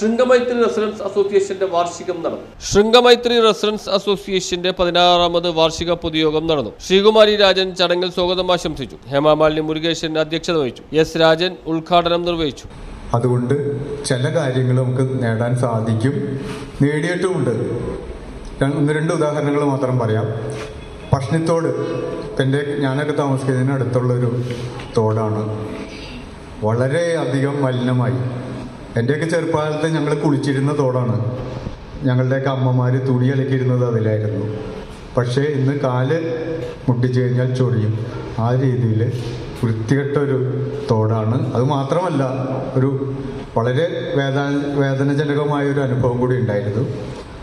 Shrungamaithri residence അസോസിയേഷന്റെ വാർഷികം നടന്നു. ശൃംഗമൈത്രി റെസിഡൻസ് അസോസിയേഷന്റെ പതിനാറാമത് വാർഷിക പൊതുയോഗം നടന്നു. ശ്രീകുമാരി രാജൻ ചടങ്ങിൽ സ്വാഗതം ആശംസിച്ചു. ഹേമാമാലിനി മുരുകേശൻ അധ്യക്ഷത വഹിച്ചു. എസ് രാജൻ ഉദ്ഘാടനം നിർവഹിച്ചു. അതുകൊണ്ട് ചില കാര്യങ്ങൾ നമുക്ക് നേടാൻ സാധിക്കും. നേടിയിട്ടുമുണ്ട്. ഒന്ന് രണ്ട് ഉദാഹരണങ്ങൾ മാത്രം പറയാം. പഷ്ണിത്തോട് എന്റെ ഞാനൊക്കെ താമസിക്കുന്നതിന് അടുത്തുള്ളൊരു തോടാണ്. വളരെയധികം മലിനമായി. എന്റെയൊക്കെ ചെറുപ്പകാലത്ത് ഞങ്ങൾ കുളിച്ചിരുന്ന തോടാണ്. ഞങ്ങളുടെയൊക്കെ അമ്മമാർ തുണി അലക്കിയിരുന്നത് അതിലായിരുന്നു. പക്ഷേ ഇന്ന് കാൽ മുട്ടിച്ചു കഴിഞ്ഞാൽ ചൊറിയും. ആ രീതിയിൽ വൃത്തികെട്ടൊരു തോടാണ്. അത് മാത്രമല്ല ഒരു വളരെ വേദന വേദനജനകമായ ഒരു അനുഭവം കൂടി ഉണ്ടായിരുന്നു.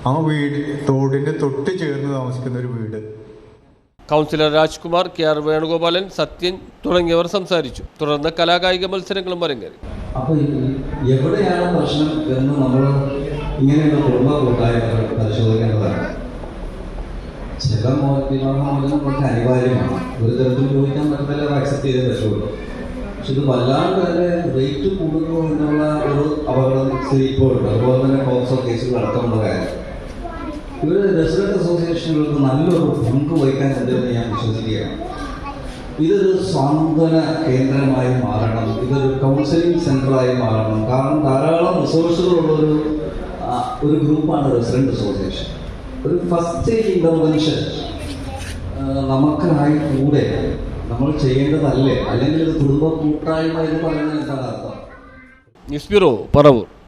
ആ വീട് തോടിന്റെ തൊട്ട് ചേർന്ന് താമസിക്കുന്ന ഒരു വീട്. Councillor Rajkumar K R Venugopalan Sathyan തുടങ്ങിയവർ സംസാരിച്ചു. തുടർന്ന് കലാകായിക മത്സരങ്ങളും അരങ്ങേറി. അപ്പോൾ എവിടെയാണ് പ്രശ്നം എന്ന് നമ്മൾ ഇങ്ങനെയുള്ള കുടുംബ കൂട്ടായ്മകൾ പരിശോധിക്കേണ്ടതാണ്. ചില വിവാഹമോചനം കുറച്ച് അനിവാര്യമാണ്. ഒരു തരത്തിൽ ചോദിക്കാൻ പറ്റത്തില്ല അത് അക്സെപ്റ്റ് ചെയ്തേ പറ്റുള്ളൂ. പക്ഷെ ഇത് വല്ലാണ്ട് തന്നെ റേറ്റ് കൂടുന്നു എന്നുള്ള ഒരു അപകടം സ്ഥിതി ഇപ്പോഴുണ്ട് അതുപോലെ തന്നെ പോക്സോ കേസുകൾ അടക്കമുള്ള കാര്യം. ഇവർ റെസിഡന്റ് അസോസിയേഷനുകൾക്ക് നല്ലൊരു പങ്ക് വഹിക്കാൻ ഉണ്ടെന്ന് ഞാൻ വിശ്വസിക്കുകയാണ്. ഇതൊരു സാന്ത്വന കേന്ദ്രമായി മാറണം. ഇതൊരു കൗൺസിലിംഗ് സെന്ററായി മാറണം. കാരണം ധാരാളം റിസോഴ്സുകളുള്ളൊരു ഒരു ഗ്രൂപ്പാണ് റെസിഡന്റ് അസോസിയേഷൻ ഒരു ഫസ്റ്റ് ഇന്റർവെൻഷൻ നമുക്കായി കൂടെ നമ്മൾ ചെയ്യേണ്ടതല്ലേ? അല്ലെങ്കിൽ കുടുംബ കൂട്ടായ്മ എന്ന് പറയുന്നത് എന്താണ്? അർത്ഥം ന്യൂസ് ബ്യൂറോ പറവൂർ.